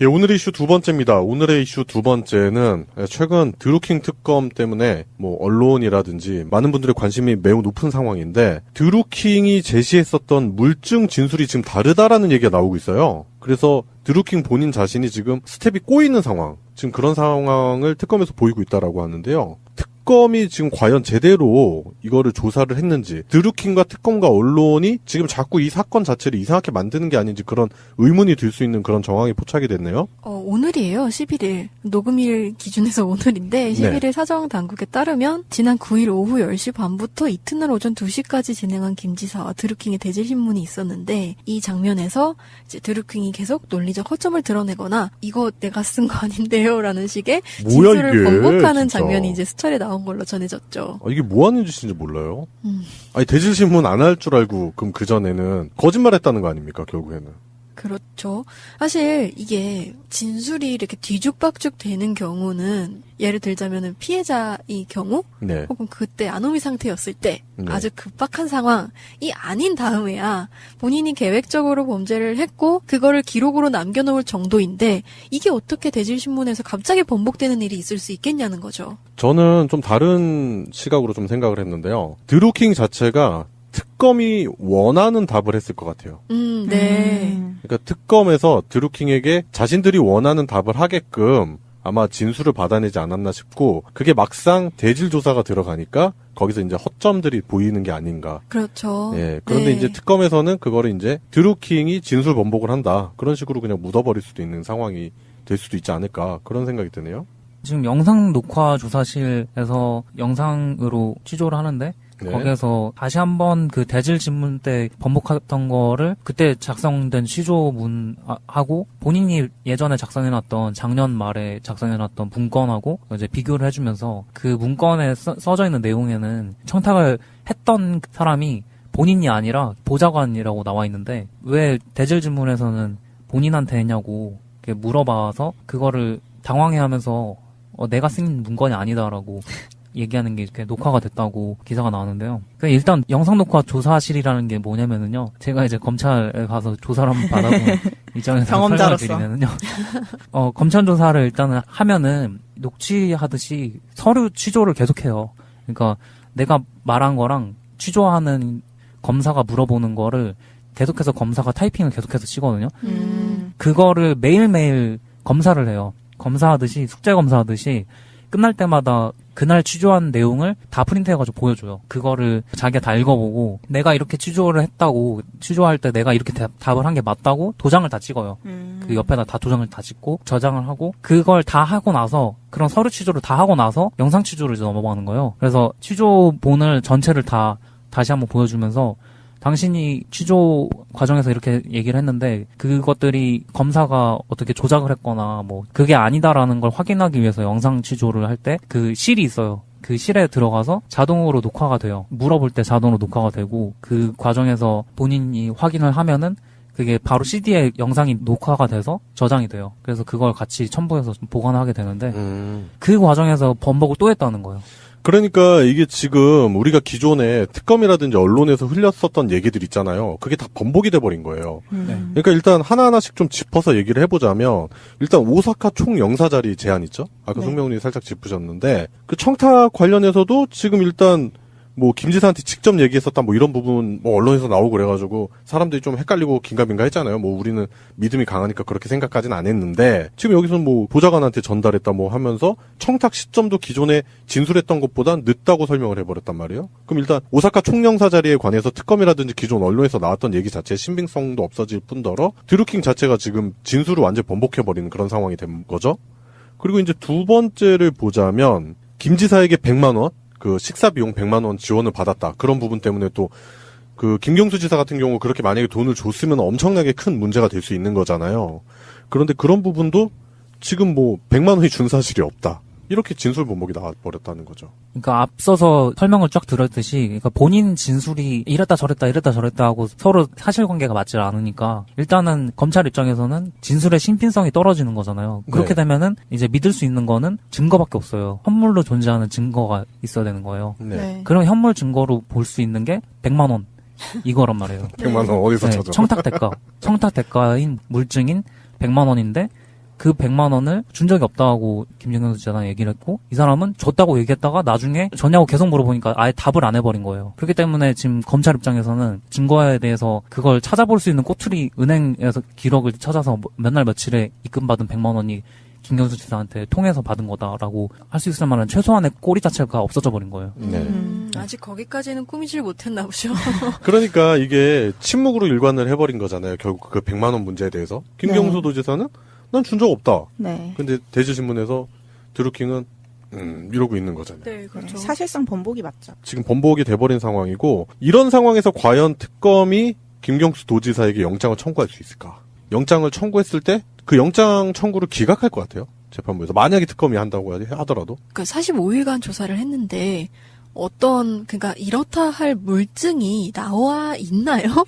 예, 오늘의 이슈 두 번째입니다. 오늘의 이슈 두 번째는 최근 드루킹 특검 때문에 뭐 언론이라든지 많은 분들의 관심이 매우 높은 상황인데 드루킹이 제시했었던 물증 진술이 지금 다르다라는 얘기가 나오고 있어요. 그래서 드루킹 본인 자신이 지금 스텝이 꼬이는 상황, 지금 그런 상황을 특검에서 보이고 있다라고 하는데요. 특검이 지금 과연 제대로 이거를 조사를 했는지 드루킹과 특검과 언론이 지금 자꾸 이 사건 자체를 이상하게 만드는 게 아닌지 그런 의문이 들 수 있는 그런 정황이 포착이 됐네요. 어, 오늘이에요. 11일. 녹음일 기준에서 오늘인데 11일 사정 당국에 따르면 지난 9일 오후 10시 반부터 이튿날 오전 2시까지 진행한 김 지사와 드루킹의 대질 신문이 있었는데 이 장면에서 이제 드루킹이 계속 논리적 허점을 드러내거나 이거 내가 쓴 거 아닌데요라는 식의 진술을 번복하는. 장면이 이제 수차례 나온 걸로 전해졌죠. 아, 이게 뭐 하는 짓인지 몰라요. 음. 아니 대질신문 안 할 줄 알고 그럼 그 전에는 거짓말했다는 거 아닙니까 결국에는. 그렇죠. 사실 이게 진술이 이렇게 뒤죽박죽 되는 경우는 예를 들자면은 피해자의 경우 네. 혹은 그때 아노미 상태였을 때 네. 아주 급박한 상황이 아닌 다음에야 본인이 계획적으로 범죄를 했고 그거를 기록으로 남겨놓을 정도인데 이게 어떻게 대질신문에서 갑자기 번복되는 일이 있을 수 있겠냐는 거죠. 저는 좀 다른 시각으로 좀 생각을 했는데요. 드루킹 자체가 특검이 원하는 답을 했을 것 같아요. 음, 네. 음. 그러니까 특검에서 드루킹에게 자신들이 원하는 답을 하게끔 아마 진술을 받아내지 않았나 싶고 그게 막상 대질 조사가 들어가니까 거기서 이제 허점들이 보이는 게 아닌가. 그렇죠. 예. 그런데 네. 이제 특검에서는 그거를 이제 드루킹이 진술 번복을 한다. 그런 식으로 그냥 묻어버릴 수도 있는 상황이 될 수도 있지 않을까. 그런 생각이 드네요. 지금 영상 녹화 조사실에서 영상으로 취조를 하는데 네. 거기에서 다시 한번 그 대질 신문 때 번복했던 거를 그때 작성된 취조문하고 본인이 예전에 작성해놨던 작년 말에 작성해놨던 문건하고 이제 비교를 해주면서 그 문건에 써, 써져 있는 내용에는 청탁을 했던 사람이 본인이 아니라 보좌관이라고 나와 있는데 왜 대질 질문에서는 본인한테 했냐고 물어봐서 그거를 당황해하면서 어, 내가 쓴 문건이 아니다라고 얘기하는 게 이렇게 녹화가 됐다고 기사가 나왔는데요. 그 일단 영상 녹화 조사실이라는 게 뭐냐면은요. 제가 이제 검찰에 가서 조사를 한번 받아본 입장에서 설명을 경험자로서. 드리면은요. 어, 검찰 조사를 일단은 하면은 녹취하듯이 서류 취조를 계속해요. 그러니까 내가 말한 거랑 취조하는 검사가 물어보는 거를 계속해서 검사가 타이핑을 계속해서 치거든요. 음. 그거를 매일매일 검사를 해요. 검사하듯이 숙제 검사하듯이 끝날 때마다 그날 취조한 내용을 다 프린트해가지고 보여줘요. 그거를 자기가 다 읽어보고 내가 이렇게 취조를 했다고 취조할 때 내가 이렇게 대- 답을 한 게 맞다고 도장을 다 찍어요. 음. 그 옆에다 다 도장을 다 찍고 저장을 하고 그걸 다 하고 나서 그런 서류 취조를 다 하고 나서 영상 취조를 이제 넘어가는 거예요. 그래서 취조본을 전체를 다 다시 한번 보여주면서 당신이 취조 과정에서 이렇게 얘기를 했는데 그것들이 검사가 어떻게 조작을 했거나 뭐 그게 아니다라는 걸 확인하기 위해서 영상 취조를 할 때 그 실이 있어요. 그 실에 들어가서 자동으로 녹화가 돼요. 물어볼 때 자동으로 녹화가 되고 그 과정에서 본인이 확인을 하면은 그게 바로 CD에 영상이 녹화가 돼서 저장이 돼요. 그래서 그걸 같이 첨부해서 좀 보관하게 되는데 음. 그 과정에서 번복을 또 했다는 거예요. 그러니까 이게 지금 우리가 기존에 특검이라든지 언론에서 흘렸었던 얘기들 있잖아요. 그게 다 번복이 돼버린 거예요. 음. 그러니까 일단 하나하나씩 좀 짚어서 얘기를 해보자면 일단 오사카 총영사 자리 제안 있죠? 아까 네. 송명훈이 살짝 짚으셨는데 그 청탁 관련해서도 지금 일단 뭐 김지사한테 직접 얘기했었다 뭐 이런 부분 뭐 언론에서 나오고 그래가지고 사람들이 좀 헷갈리고 긴가민가 했잖아요. 뭐 우리는 믿음이 강하니까 그렇게 생각까지는 안 했는데 지금 여기서는 뭐 보좌관한테 전달했다 뭐 하면서 청탁 시점도 기존에 진술했던 것보다 늦다고 설명을 해버렸단 말이에요. 그럼 일단 오사카 총영사 자리에 관해서 특검이라든지 기존 언론에서 나왔던 얘기 자체의 신빙성도 없어질 뿐더러 드루킹 자체가 지금 진술을 완전 번복해버리는 그런 상황이 된 거죠. 그리고 이제 두 번째를 보자면 김 지사에게 100만 원, 그 식사 비용 100만 원 지원을 받았다. 그런 부분 때문에 또 그 김경수 지사 같은 경우 그렇게 만약에 돈을 줬으면 엄청나게 큰 문제가 될 수 있는 거잖아요. 그런데 그런 부분도 지금 뭐 100만 원이 준 사실이 없다. 이렇게 진술 번복이 나와버렸다는 거죠. 그러니까 앞서서 설명을 쫙 들었듯이 그러니까 본인 진술이 이랬다 저랬다 이랬다 저랬다 하고 서로 사실관계가 맞지 않으니까 일단은 검찰 입장에서는 진술의 신빙성이 떨어지는 거잖아요. 그렇게 네. 되면은 이제 믿을 수 있는 거는 증거밖에 없어요. 현물로 존재하는 증거가 있어야 되는 거예요. 네. 네. 그럼 현물 증거로 볼 수 있는 게 100만 원 이거란 말이에요. 100만 원 어디서 네, 찾아? 청탁 대가. 청탁 대가인 물증인 100만 원인데 그 100만 원을 준 적이 없다고 김경수 지사장 얘기를 했고 이 사람은 줬다고 얘기했다가 나중에 줬냐고 계속 물어보니까 아예 답을 안 해버린 거예요. 그렇기 때문에 지금 검찰 입장에서는 증거에 대해서 그걸 찾아볼 수 있는 꼬투리 은행에서 기록을 찾아서 뭐몇날 며칠에 입금받은 100만 원이 김경수 지사한테 통해서 받은 거다라고 할 수 있을 만한 최소한의 꼬리 자체가 없어져 버린 거예요. 네. 음, 아직 거기까지는 꾸미질 못했나 보죠. 그러니까 이게 침묵으로 일관을 해버린 거잖아요. 결국 그 100만 원 문제에 대해서 김경수 네. 도지사는 난 준 적 없다. 네. 근데 대지신문에서 드루킹은 음, 이러고 있는 거잖아요. 네, 그렇죠. 사실상 번복이 맞죠. 지금 번복이 돼버린 상황이고 이런 상황에서 과연 특검이 김경수 도지사에게 영장을 청구할 수 있을까? 영장을 청구했을 때 그 영장 청구를 기각할 것 같아요. 재판부에서 만약에 특검이 한다고 하더라도 그 45일간 조사를 했는데 어떤 그러니까 이렇다 할 물증이 나와 있나요?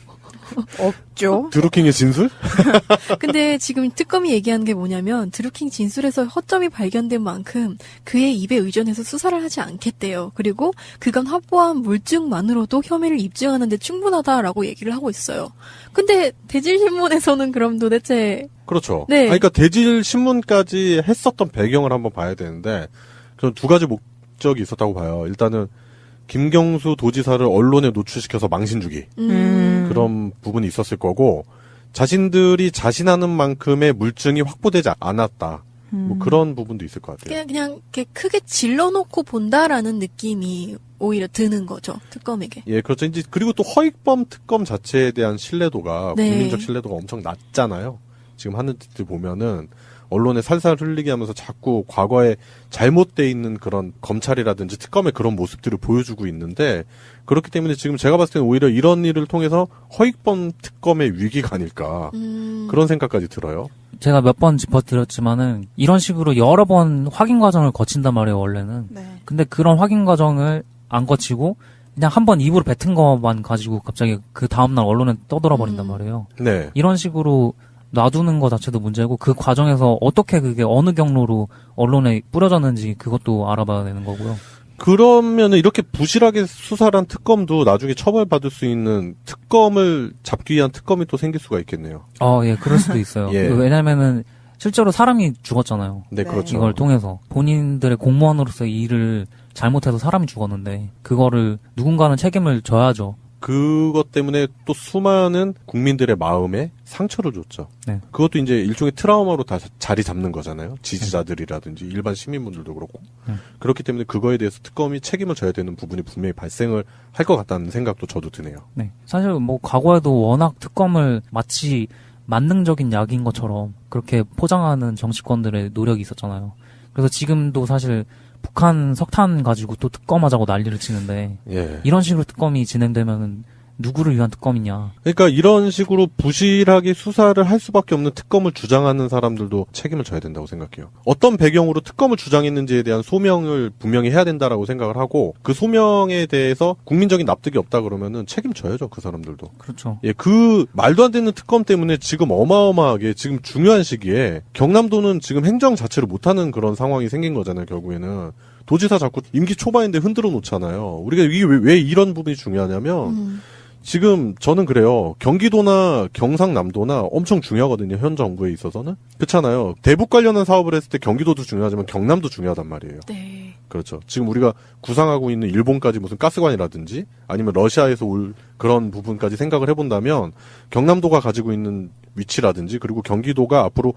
없죠. 드루킹의 진술? 근데 지금 특검이 얘기하는 게 뭐냐면 드루킹 진술에서 허점이 발견된 만큼 그의 입에 의존해서 수사를 하지 않겠대요. 그리고 그간 확보한 물증만으로도 혐의를 입증하는 데 충분하다라고 얘기를 하고 있어요. 근데 대질신문에서는 그럼 도대체 그렇죠. 네. 아니, 그러니까 대질 신문까지 했었던 배경을 한번 봐야 되는데 저는 두 가지 목적이 있었다고 봐요. 일단은 김경수 도지사를 언론에 노출시켜서 망신 주기 음, 그런 부분이 있었을 거고 자신들이 자신하는 만큼의 물증이 확보되지 않았다. 음. 뭐 그런 부분도 있을 것 같아요. 그냥 그냥 이렇게 크게 질러놓고 본다라는 느낌이 오히려 드는 거죠 특검에게. 예, 그렇죠. 이제 그리고 또 허익범 특검 자체에 대한 신뢰도가 네. 국민적 신뢰도가 엄청 낮잖아요. 지금 하는 짓들 보면은 언론에 살살 흘리게 하면서 자꾸 과거에 잘못돼 있는 그런 검찰이라든지 특검의 그런 모습들을 보여주고 있는데 그렇기 때문에 지금 제가 봤을 때는 오히려 이런 일을 통해서 허익범 특검의 위기가 아닐까 음, 그런 생각까지 들어요. 제가 몇 번 짚어드렸지만은 이런 식으로 여러 번 확인 과정을 거친단 말이에요 원래는. 네. 근데 그런 확인 과정을 안 거치고 그냥 한 번 입으로 뱉은 것만 가지고 갑자기 그 다음날 언론에 떠돌아 버린단 음. 말이에요. 네. 이런 식으로 놔두는 것 자체도 문제고 그 과정에서 어떻게 그게 어느 경로로 언론에 뿌려졌는지 그것도 알아봐야 되는 거고요. 그러면은 이렇게 부실하게 수사를 한 특검도 나중에 처벌받을 수 있는 특검을 잡기 위한 특검이 또 생길 수가 있겠네요. 어, 예, 그럴 수도 있어요. 예. 왜냐면은 실제로 사람이 죽었잖아요. 네, 네. 그렇죠. 이걸 통해서 본인들의 공무원으로서 이 일을 잘못해서 사람이 죽었는데 그거를 누군가는 책임을 져야죠. 그것 때문에 또 수많은 국민들의 마음에 상처를 줬죠. 네. 그것도 이제 일종의 트라우마로 다 자리 잡는 거잖아요. 지지자들이라든지 일반 시민분들도 그렇고. 네. 그렇기 때문에 그거에 대해서 특검이 책임을 져야 되는 부분이 분명히 발생을 할 것 같다는 생각도 저도 드네요. 네. 사실 뭐 과거에도 워낙 특검을 마치 만능적인 약인 것처럼 그렇게 포장하는 정치권들의 노력이 있었잖아요. 그래서 지금도 사실 북한 석탄 가지고 또 특검하자고 난리를 치는데 예. 이런 식으로 특검이 진행되면은 누구를 위한 특검이냐. 그러니까 이런 식으로 부실하게 수사를 할 수밖에 없는 특검을 주장하는 사람들도 책임을 져야 된다고 생각해요. 어떤 배경으로 특검을 주장했는지에 대한 소명을 분명히 해야 된다라고 생각을 하고 그 소명에 대해서 국민적인 납득이 없다 그러면은 책임져야죠 그 사람들도. 그렇죠. 예, 그 말도 안 되는 특검 때문에 지금 어마어마하게 지금 중요한 시기에 경남도는 지금 행정 자체를 못하는 그런 상황이 생긴 거잖아요 결국에는. 도지사 자꾸 임기 초반인데 흔들어 놓잖아요. 우리가 이게 왜, 왜 이런 부분이 중요하냐면 음, 지금 저는 그래요. 경기도나 경상남도나 엄청 중요하거든요. 현 정부에 있어서는. 그렇잖아요. 대북 관련한 사업을 했을 때 경기도도 중요하지만 경남도 중요하단 말이에요. 네. 그렇죠. 지금 우리가 구상하고 있는 일본까지 무슨 가스관이라든지 아니면 러시아에서 올 그런 부분까지 생각을 해본다면 경남도가 가지고 있는 위치라든지 그리고 경기도가 앞으로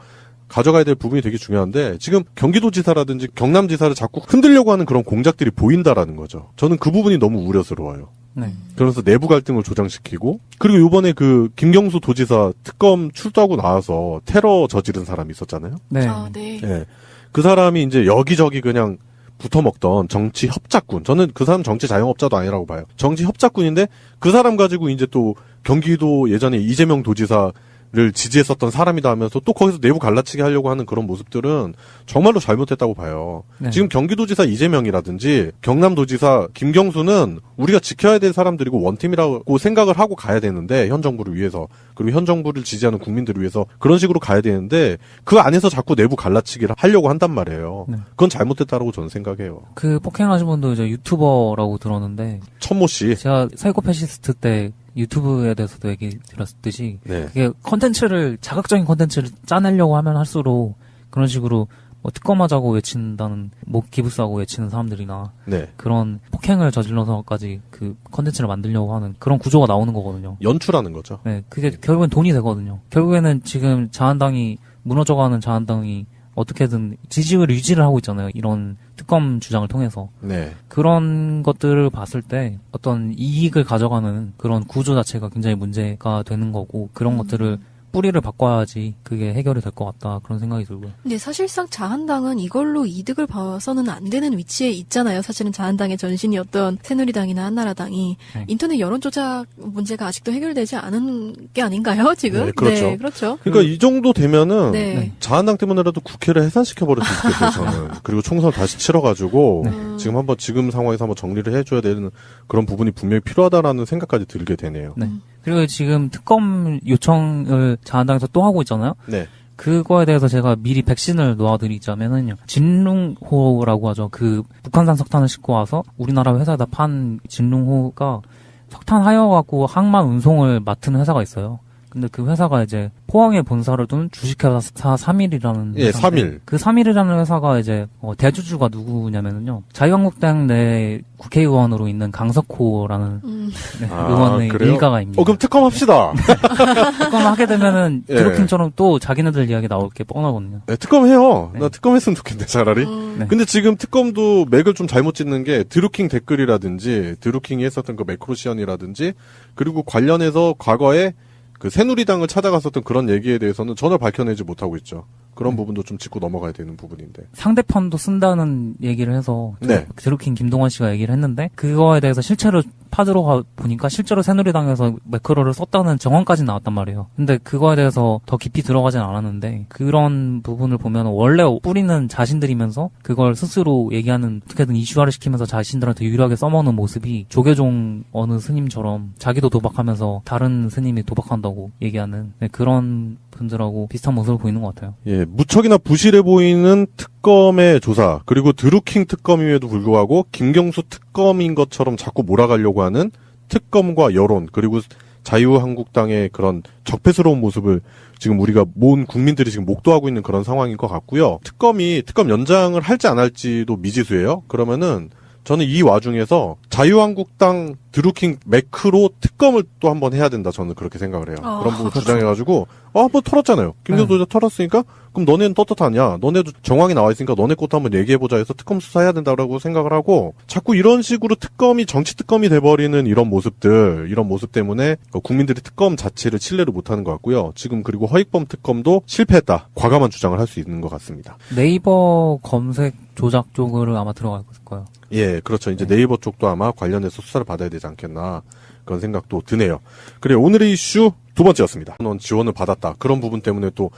가져가야 될 부분이 되게 중요한데 지금 경기도지사라든지 경남지사를 자꾸 흔들려고 하는 그런 공작들이 보인다라는 거죠. 저는 그 부분이 너무 우려스러워요. 네. 그러면서 내부 갈등을 조장시키고 그리고 이번에 그 김경수 도지사 특검 출두하고 나와서 테러 저지른 사람이 있었잖아요. 네. 아, 네. 예. 그 사람이 이제 여기저기 그냥 붙어 먹던 정치 협작군. 저는 그 사람 정치 자영업자도 아니라고 봐요. 정치 협작군인데 그 사람 가지고 이제 또 경기도 예전에 이재명 도지사 를 지지했었던 사람이다 하면서 또 거기서 내부 갈라치기 하려고 하는 그런 모습들은 정말로 잘못했다고 봐요. 네. 지금 경기도지사 이재명이라든지 경남도지사 김경수는 우리가 지켜야 될 사람들이고 원팀이라고 생각을 하고 가야 되는데 현 정부를 위해서 그리고 현 정부를 지지하는 국민들을 위해서 그런 식으로 가야 되는데 그 안에서 자꾸 내부 갈라치기를 하려고 한단 말이에요. 네. 그건 잘못됐다라고 저는 생각해요. 그 폭행하신 분도 이제 유튜버라고 들었는데 천모 씨. 제가 사이코 패시스트 때 유튜브에 대해서도 얘기 드렸듯이 네. 그게 컨텐츠를 자극적인 컨텐츠를 짜내려고 하면 할수록 그런 식으로 뭐 특검하자고 외친다는 뭐 기부싸고 외치는 사람들이나 네. 그런 폭행을 저질러서까지 그 컨텐츠를 만들려고 하는 그런 구조가 나오는 거거든요. 연출하는 거죠. 네, 그게 결국엔 돈이 되거든요. 결국에는 지금 자한당이 무너져가는 자한당이 어떻게든 지지율 유지를 하고 있잖아요. 이런 특검 주장을 통해서. 네. 그런 것들을 봤을 때 어떤 이익을 가져가는 그런 구조 자체가 굉장히 문제가 되는 거고 그런 것들을 뿌리를 바꿔야지 그게 해결이 될 것 같다 그런 생각이 들고요. 근데 사실상 자한당은 이걸로 이득을 봐서는 안 되는 위치에 있잖아요. 사실은 자한당의 전신이었던 새누리당이나 한나라당이 네. 인터넷 여론 조작 문제가 아직도 해결되지 않은 게 아닌가요? 지금? 네, 그렇죠. 네, 그렇죠. 그러니까 이 정도 되면은 네. 네. 자한당 때문에라도 국회를 해산시켜 버릴 수 있겠어요. 저는 그리고 총선 다시 치러가지고 네. 음. 지금 한번 지금 상황에서 한번 정리를 해줘야 되는 그런 부분이 분명히 필요하다라는 생각까지 들게 되네요. 네. 그리고 지금 특검 요청을 자한당에서 또 하고 있잖아요. 네. 그거에 대해서 제가 미리 백신을 놓아드리자면은요. 진룽호라고 하죠. 그 북한산 석탄을 싣고 와서 우리나라 회사에다 판 진룽호가 석탄 하여갖고 항만 운송을 맡은 회사가 있어요. 근데 그 회사가 이제 포항에 본사를 둔 주식회사 3일이라는 예, 3일. 그 3일이라는 회사가 이제 어, 대주주가 누구냐면은요. 자유한국당 내 국회의원으로 있는 강석호라는 음, 네, 아, 의원의 그래요? 일가가입니다. 어 그럼 특검 합시다. 특검 하게 되면은 예. 드루킹처럼 또 자기네들 이야기 나올 게 뻔하거든요. 네, 특검 해요. 네. 나 특검 했으면 좋겠네 차라리. 음, 네. 근데 지금 특검도 맥을 좀 잘못 짚는 게 드루킹 댓글이라든지 드루킹이 했었던 그 매크로시언이라든지 그리고 관련해서 과거에 그 새누리당을 찾아갔었던 그런 얘기에 대해서는 전혀 밝혀내지 못하고 있죠. 그런 네. 부분도 좀 짚고 넘어가야 되는 부분인데. 상대편도 쓴다는 얘기를 해서 네. 드루킹 김동완 씨가 얘기를 했는데 그거에 대해서 실체로 파들어 가 보니까 실제로 새누리당에서 매크로를 썼다는 정황까지 나왔단 말이에요. 근데 그거에 대해서 더 깊이 들어가진 않았는데 그런 부분을 보면 원래 뿌리는 자신들이면서 그걸 스스로 얘기하는 어떻게든 이슈화를 시키면서 자신들한테 유리하게 써먹는 모습이 조계종 어느 스님처럼 자기도 도박하면서 다른 스님이 도박한다고 얘기하는 네, 그런 분들하고 비슷한 모습을 보이는 것 같아요. 예, 무척이나 부실해 보이는 특검의 조사, 그리고 드루킹 특검임에도 불구하고 김경수 특검인 것처럼 자꾸 몰아가려고 하는 특검과 여론, 그리고 자유한국당의 그런 적폐스러운 모습을 지금 우리가 모은 국민들이 지금 목도하고 있는 그런 상황인 것 같고요. 특검이 특검 연장을 할지 안 할지도 미지수예요. 그러면은 저는 이 와중에서 자유한국당 드루킹 매크로 특검을 또 한번 해야 된다. 저는 그렇게 생각을 해요. 아, 그런 부분 주장해가지고 어 한번 털었잖아요. 김경수 네. 털었으니까 그럼 너네는 떳떳하냐? 너네도 정황이 나와 있으니까 너네 것도 한번 얘기해보자 해서 특검 수사해야 된다라고 생각을 하고 자꾸 이런 식으로 특검이 정치 특검이 돼버리는 이런 모습들 이런 모습 때문에 국민들이 특검 자체를 신뢰를 못하는 것 같고요. 지금 그리고 허익범 특검도 실패했다. 과감한 주장을 할 수 있는 것 같습니다. 네이버 검색 조작 쪽으로 아마 들어갈 거예요. 예, 그렇죠. 이제 네. 네이버 쪽도 아마 관련해서 수사를 받아야 되지 않겠나 그런 생각도 드네요. 그래 오늘의 이슈 두 번째였습니다. 넌 지원을 받았다. 그런 부분 때문에 또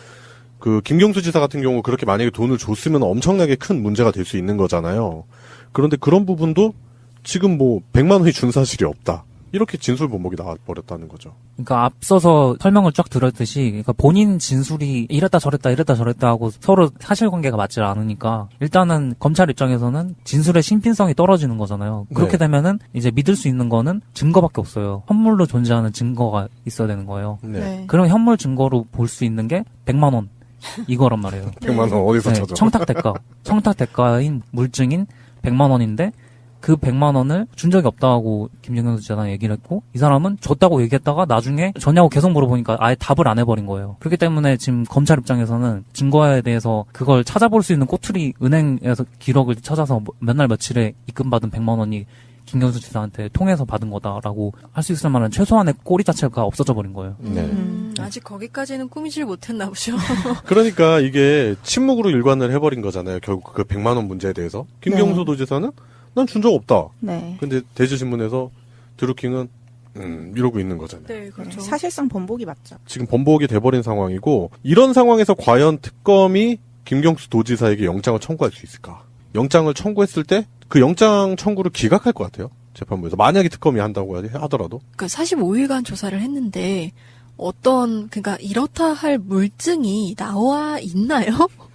그 김경수 지사 같은 경우 그렇게 만약에 돈을 줬으면 엄청나게 큰 문제가 될 수 있는 거잖아요. 그런데 그런 부분도 지금 뭐 100만 원이 준 사실이 없다. 이렇게 진술 본목이 나와버렸다는 거죠. 그러니까 앞서서 설명을 쫙 들었듯이 그러니까 본인 진술이 이랬다 저랬다 이랬다 저랬다 하고 서로 사실관계가 맞지 않으니까 일단은 검찰 입장에서는 진술의 신빙성이 떨어지는 거잖아요. 그렇게 네. 되면은 이제 믿을 수 있는 거는 증거밖에 없어요. 현물로 존재하는 증거가 있어야 되는 거예요. 네. 그럼 현물 증거로 볼 수 있는 게 100만 원 이거란 말이에요. 100만 원 어디서 네, 찾아? 청탁 대가. 청탁 대가인 물증인 100만 원인데 그 100만 원을 준 적이 없다고 김정경 지사장 얘기를 했고 이 사람은 줬다고 얘기했다가 나중에 줬냐고 계속 물어보니까 아예 답을 안 해버린 거예요. 그렇기 때문에 지금 검찰 입장에서는 증거에 대해서 그걸 찾아볼 수 있는 꼬투리 은행에서 기록을 찾아서 몇날 며칠에 입금받은 100만 원이 김경수 지사한테 통해서 받은 거다라고 할 수 있을 만한 최소한의 꼬리 자체가 없어져 버린 거예요. 네. 음, 아직 거기까지는 꾸미질 못했나 보죠. 그러니까 이게 침묵으로 일관을 해버린 거잖아요. 결국 그 100만 원 문제에 대해서 김경수 네. 도지사는 난 준 적 없다. 네. 근데 대지신문에서 드루킹은 음, 이러고 있는 거잖아요. 네, 그렇죠. 네, 사실상 번복이 맞죠. 지금 번복이 돼버린 상황이고 이런 상황에서 과연 특검이 김경수 도지사에게 영장을 청구할 수 있을까? 영장을 청구했을 때 그 영장 청구를 기각할 것 같아요. 재판부에서 만약에 특검이 한다고 하더라도 그러니까 45일간 조사를 했는데 어떤 그러니까 이렇다 할 물증이 나와 있나요?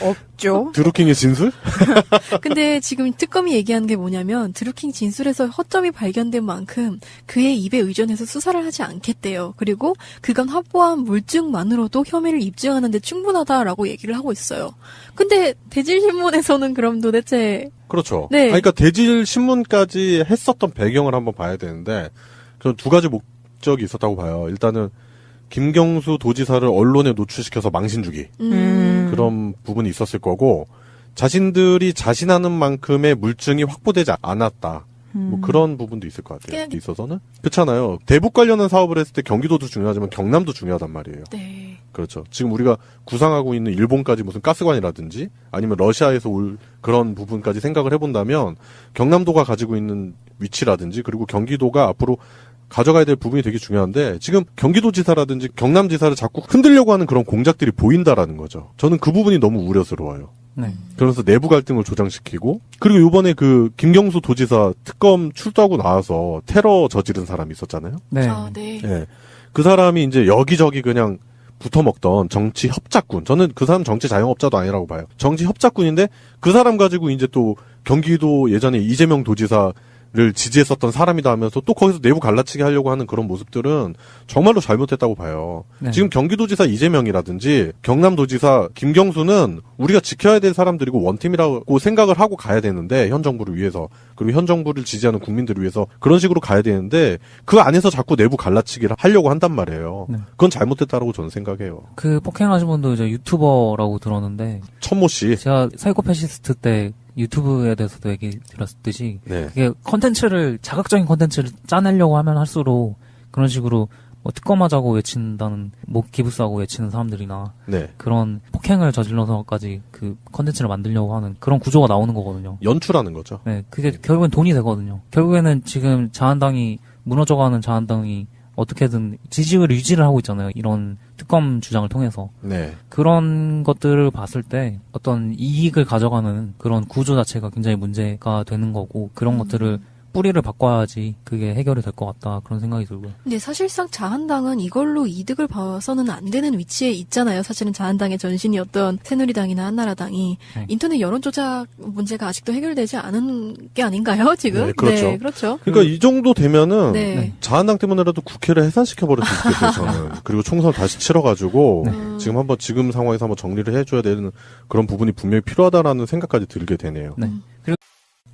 없죠. 드루킹의 진술? 근데 지금 특검이 얘기하는 게 뭐냐면 드루킹 진술에서 허점이 발견된 만큼 그의 입에 의존해서 수사를 하지 않겠대요. 그리고 그간 확보한 물증만으로도 혐의를 입증하는데 충분하다라고 얘기를 하고 있어요. 근데 대질신문에서는 그럼 도대체 그렇죠. 네. 그러니까 대질 신문까지 했었던 배경을 한번 봐야 되는데 저는 두 가지 목적이 있었다고 봐요. 일단은 김경수 도지사를 언론에 노출시켜서 망신 주기 음. 그런 부분이 있었을 거고 자신들이 자신하는 만큼의 물증이 확보되지 않았다. 뭐 그런 부분도 있을 것 같아요. 그냥- 있어서는 그렇잖아요. 대북 관련한 사업을 했을 때 경기도도 중요하지만 경남도 중요하단 말이에요. 네. 그렇죠. 지금 우리가 구상하고 있는 일본까지 무슨 가스관이라든지 아니면 러시아에서 올 그런 부분까지 생각을 해본다면 경남도가 가지고 있는 위치라든지 그리고 경기도가 앞으로 가져가야 될 부분이 되게 중요한데 지금 경기도지사라든지 경남지사를 자꾸 흔들려고 하는 그런 공작들이 보인다라는 거죠. 저는 그 부분이 너무 우려스러워요. 네. 그러면서 내부 갈등을 조장시키고 그리고 이번에 그 김경수 도지사 특검 출두하고 나와서 테러 저지른 사람이 있었잖아요. 네. 아, 네. 예. 그 사람이 이제 여기저기 그냥 붙어 먹던 정치 협작군. 저는 그 사람 정치 자영업자도 아니라고 봐요. 정치 협작군인데 그 사람 가지고 이제 또 경기도 예전에 이재명 도지사 를 지지했었던 사람이다 하면서 또 거기서 내부 갈라치기 하려고 하는 그런 모습들은 정말로 잘못했다고 봐요. 네. 지금 경기도지사 이재명이라든지 경남도지사 김경수는 우리가 지켜야 될 사람들이고 원팀이라고 생각을 하고 가야 되는데 현 정부를 위해서 그리고 현 정부를 지지하는 국민들을 위해서 그런 식으로 가야 되는데 그 안에서 자꾸 내부 갈라치기를 하려고 한단 말이에요. 네. 그건 잘못됐다고 저는 생각해요. 그 폭행하신 분도 이제 유튜버라고 들었는데 천모 씨. 제가 사이코패시스트 때 유튜브에 대해서도 얘기 드렸듯이 네. 그게 컨텐츠를 자극적인 컨텐츠를 짜내려고 하면 할수록 그런 식으로 뭐 특검하자고 외친다는 목 기부싸고 외치는 사람들이나 네. 그런 폭행을 저질러서까지 그 컨텐츠를 만들려고 하는 그런 구조가 나오는 거거든요. 연출하는 거죠. 네, 그게 결국엔 돈이 되거든요. 결국에는 지금 자한당이 무너져가는 자한당이 어떻게든 지지율 유지를 하고 있잖아요. 이런 특검 주장을 통해서. 네. 그런 것들을 봤을 때 어떤 이익을 가져가는 그런 구조 자체가 굉장히 문제가 되는 거고 그런 것들을 뿌리를 바꿔야지 그게 해결이 될 것 같다 그런 생각이 들고요. 근데 사실상 자한당은 이걸로 이득을 봐서는 안 되는 위치에 있잖아요. 사실은 자한당의 전신이었던 새누리당이나 한나라당이 네. 인터넷 여론 조작 문제가 아직도 해결되지 않은 게 아닌가요? 지금? 네, 그렇죠. 네, 그렇죠. 그러니까 이 정도 되면은 네. 네. 자한당 때문에라도 국회를 해산시켜 버릴 수 있겠어요. 저는. 그리고 총선 다시 치러가지고 네. 지금 한번 지금 상황에서 한번 정리를 해줘야 되는 그런 부분이 분명히 필요하다라는 생각까지 들게 되네요. 네.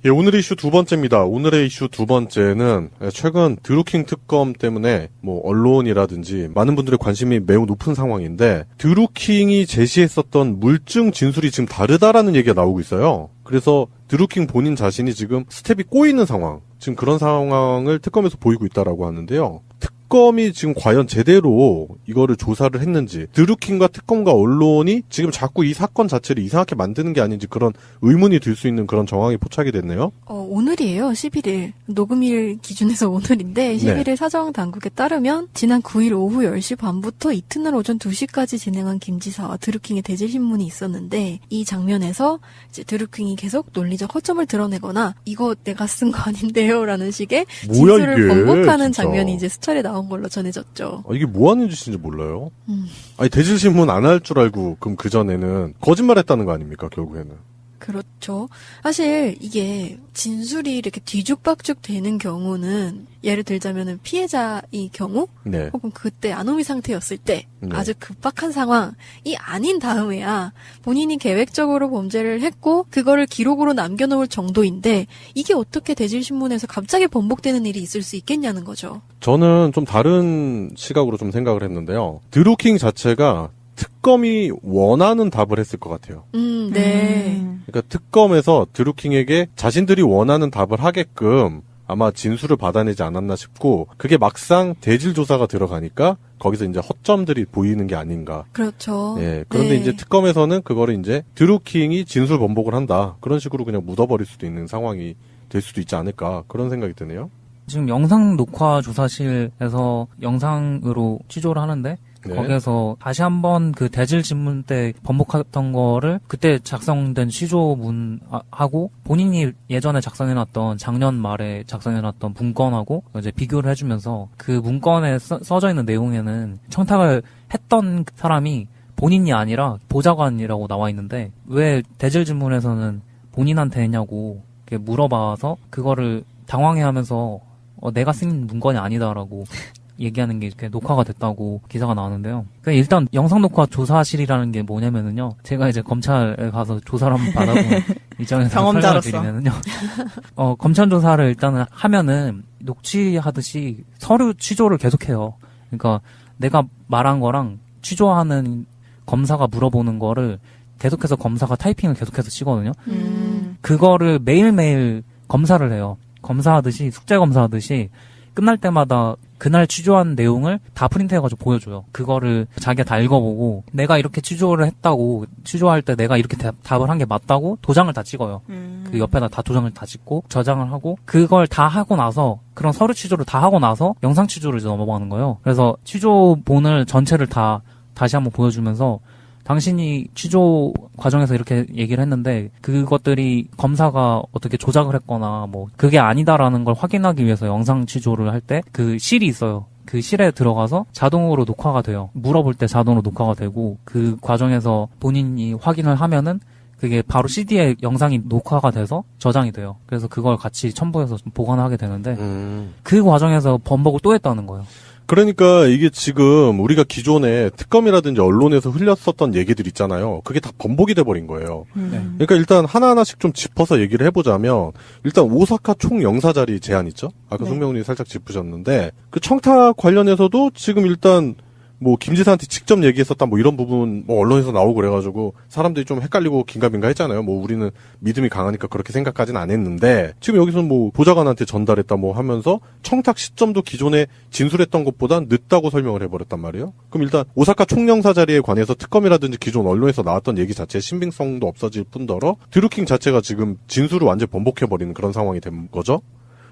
예, 오늘의 이슈 두 번째입니다. 오늘의 이슈 두 번째는 최근 드루킹 특검 때문에 뭐 언론이라든지 많은 분들의 관심이 매우 높은 상황인데 드루킹이 제시했었던 물증 진술이 지금 다르다라는 얘기가 나오고 있어요. 그래서 드루킹 본인 자신이 지금 스텝이 꼬이는 상황, 지금 그런 상황을 특검에서 보이고 있다라고 하는데요. 특 검이 지금 과연 제대로 이거를 조사를 했는지 드루킹과 특검과 언론이 지금 자꾸 이 사건 자체를 이상하게 만드는 게 아닌지 그런 의문이 들 수 있는 그런 정황이 포착이 됐네요. 어, 오늘이에요. 11일. 녹음일 기준에서 오늘인데 11일 사정 당국에 따르면 지난 9일 오후 10시 반부터 이튿날 오전 2시까지 진행한 김 지사와 드루킹의 대질 신문이 있었는데 이 장면에서 이제 드루킹이 계속 논리적 허점을 드러내거나 이거 내가 쓴 거 아닌데요라는 식의 진술을 번복하는. 장면이 이제 수차례 나온 걸로 전해졌죠. 아, 이게 뭐 하는 짓인지 몰라요. 음. 아니 대질신문 안 할 줄 알고 그럼 그 전에는 거짓말했다는 거 아닙니까 결국에는. 그렇죠. 사실 이게 진술이 이렇게 뒤죽박죽 되는 경우는 예를 들자면은 피해자의 경우 네. 혹은 그때 아노미 상태였을 때 네. 아주 급박한 상황이 아닌 다음에야 본인이 계획적으로 범죄를 했고 그거를 기록으로 남겨놓을 정도인데 이게 어떻게 대질신문에서 갑자기 번복되는 일이 있을 수 있겠냐는 거죠. 저는 좀 다른 시각으로 좀 생각을 했는데요. 드루킹 자체가 특검이 원하는 답을 했을 것 같아요. 음, 네. 음. 그러니까 특검에서 드루킹에게 자신들이 원하는 답을 하게끔 아마 진술을 받아내지 않았나 싶고 그게 막상 대질 조사가 들어가니까 거기서 이제 허점들이 보이는 게 아닌가. 그렇죠. 예. 그런데 네. 이제 특검에서는 그거를 이제 드루킹이 진술 번복을 한다. 그런 식으로 그냥 묻어버릴 수도 있는 상황이 될 수도 있지 않을까. 그런 생각이 드네요. 지금 영상 녹화 조사실에서 영상으로 취조를 하는데 네. 거기에서 다시 한번 그 대질 질문 때 번복했던 거를 그때 작성된 취조문하고 본인이 예전에 작성해놨던 작년 말에 작성해놨던 문건하고 이제 비교를 해주면서 그 문건에 써, 져 있는 내용에는 청탁을 했던 사람이 본인이 아니라 보좌관이라고 나와 있는데 왜 대질 질문에서는 본인한테 했냐고 물어봐서 그거를 당황해하면서 어, 내가 쓴 문건이 아니다라고 얘기하는 게 이렇게 녹화가 됐다고 기사가 나왔는데요. 그러니까 일단 영상 녹화 조사실이라는 게 뭐냐면은요. 제가 이제 검찰에 가서 조사를 한번 받아본 입장에서 경험자로서. 드리면은요. 어, 검찰 조사를 일단은 하면은 녹취하듯이 서류 취조를 계속해요. 그러니까 내가 말한 거랑 취조하는 검사가 물어보는 거를 계속해서 검사가 타이핑을 계속해서 치거든요. 음. 그거를 매일매일 검사를 해요. 검사하듯이 숙제 검사하듯이 끝날 때마다 그날 취조한 내용을 다 프린트해가지고 보여줘요. 그거를 자기가 다 읽어보고 내가 이렇게 취조를 했다고 취조할 때 내가 이렇게 대- 답을 한 게 맞다고 도장을 다 찍어요. 음. 그 옆에다 다 도장을 다 찍고 저장을 하고 그걸 다 하고 나서 그런 서류 취조를 다 하고 나서 영상 취조를 이제 넘어가는 거예요. 그래서 취조본을 전체를 다 다시 한번 보여주면서 당신이 취조 과정에서 이렇게 얘기를 했는데 그것들이 검사가 어떻게 조작을 했거나 뭐 그게 아니다라는 걸 확인하기 위해서 영상 취조를 할 때 그 실이 있어요. 그 실에 들어가서 자동으로 녹화가 돼요. 물어볼 때 자동으로 녹화가 되고 그 과정에서 본인이 확인을 하면은 그게 바로 CD에 영상이 녹화가 돼서 저장이 돼요. 그래서 그걸 같이 첨부해서 좀 보관하게 되는데 음. 그 과정에서 번복을 또 했다는 거예요. 그러니까 이게 지금 우리가 기존에 특검이라든지 언론에서 흘렸었던 얘기들 있잖아요. 그게 다 번복이 돼버린 거예요. 음. 그러니까 일단 하나하나씩 좀 짚어서 얘기를 해보자면 일단 오사카 총 영사 자리 제한 있죠? 아까 네. 송명훈이 살짝 짚으셨는데 그 청탁 관련해서도 지금 일단 뭐 김지사한테 직접 얘기했었다 뭐 이런 부분 뭐 언론에서 나오고 그래가지고 사람들이 좀 헷갈리고 긴가민가 했잖아요. 뭐 우리는 믿음이 강하니까 그렇게 생각까지는 안 했는데 지금 여기서 뭐 보좌관한테 전달했다 뭐 하면서 청탁 시점도 기존에 진술했던 것보다 늦다고 설명을 해버렸단 말이에요. 그럼 일단 오사카 총영사 자리에 관해서 특검이라든지 기존 언론에서 나왔던 얘기 자체의 신빙성도 없어질 뿐더러 드루킹 자체가 지금 진술을 완전 히 번복해버리는 그런 상황이 된 거죠.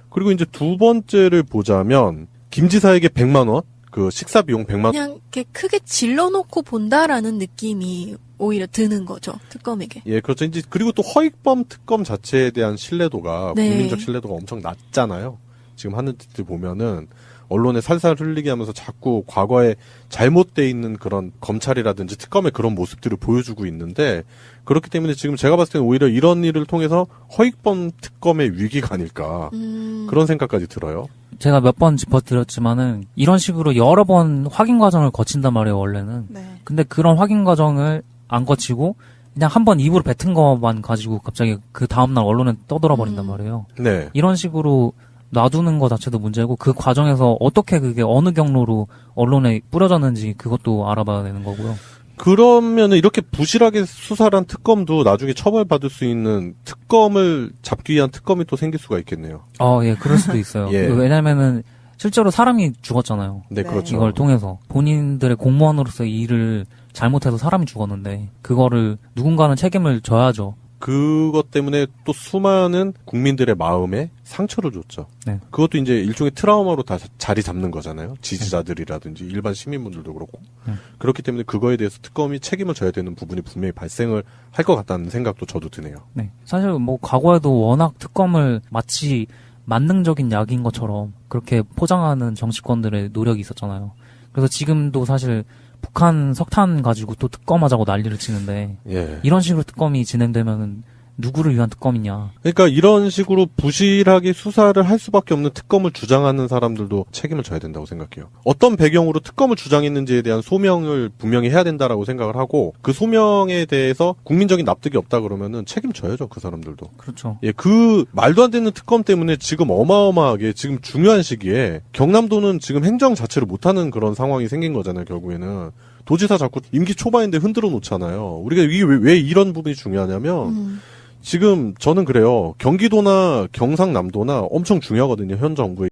그리고 이제 두 번째를 보자면 김 지사에게 100만 원, 그 식사 비용 100만 원 그냥 이렇게 크게 질러놓고 본다라는 느낌이 오히려 드는 거죠 특검에게. 예, 그렇죠. 이제 그리고 또 허익범 특검 자체에 대한 신뢰도가 네. 국민적 신뢰도가 엄청 낮잖아요. 지금 하는 짓들 보면은 언론에 살살 흘리게 하면서 자꾸 과거에 잘못돼 있는 그런 검찰이라든지 특검의 그런 모습들을 보여주고 있는데 그렇기 때문에 지금 제가 봤을 때는 오히려 이런 일을 통해서 허익범 특검의 위기가 아닐까 음, 그런 생각까지 들어요. 제가 몇 번 짚어드렸지만은 이런 식으로 여러 번 확인 과정을 거친단 말이에요 원래는. 네. 근데 그런 확인 과정을 안 거치고 그냥 한 번 입으로 뱉은 것만 가지고 갑자기 그 다음날 언론에 떠돌아 버린단 음. 말이에요. 네. 이런 식으로 놔두는 것 자체도 문제고 그 과정에서 어떻게 그게 어느 경로로 언론에 뿌려졌는지 그것도 알아봐야 되는 거고요. 그러면은 이렇게 부실하게 수사를 한 특검도 나중에 처벌받을 수 있는 특검을 잡기 위한 특검이 또 생길 수가 있겠네요. 어, 예, 그럴 수도 있어요. 예. 왜냐면은 실제로 사람이 죽었잖아요. 네, 네. 그렇죠. 이걸 통해서 본인들의 공무원으로서 이 일을 잘못해서 사람이 죽었는데 그거를 누군가는 책임을 져야죠. 그것 때문에 또 수많은 국민들의 마음에 상처를 줬죠. 네. 그것도 이제 일종의 트라우마로 다 자리 잡는 거잖아요. 지지자들이라든지 일반 시민분들도 그렇고. 네. 그렇기 때문에 그거에 대해서 특검이 책임을 져야 되는 부분이 분명히 발생을 할 것 같다는 생각도 저도 드네요. 네. 사실 뭐 과거에도 워낙 특검을 마치 만능적인 약인 것처럼 그렇게 포장하는 정치권들의 노력이 있었잖아요. 그래서 지금도 사실 북한 석탄 가지고 또 특검하자고 난리를 치는데 예. 이런 식으로 특검이 진행되면은 누구를 위한 특검이냐. 그러니까 이런 식으로 부실하게 수사를 할 수밖에 없는 특검을 주장하는 사람들도 책임을 져야 된다고 생각해요. 어떤 배경으로 특검을 주장했는지에 대한 소명을 분명히 해야 된다라고 생각을 하고 그 소명에 대해서 국민적인 납득이 없다 그러면은 책임져야죠 그 사람들도. 그렇죠. 예, 그 말도 안 되는 특검 때문에 지금 어마어마하게 지금 중요한 시기에 경남도는 지금 행정 자체를 못하는 그런 상황이 생긴 거잖아요 결국에는. 도지사 자꾸 임기 초반인데 흔들어 놓잖아요. 우리가 이게 왜, 왜 이런 부분이 중요하냐면 음, 지금 저는 그래요. 경기도나 경상남도나 엄청 중요하거든요. 현 정부의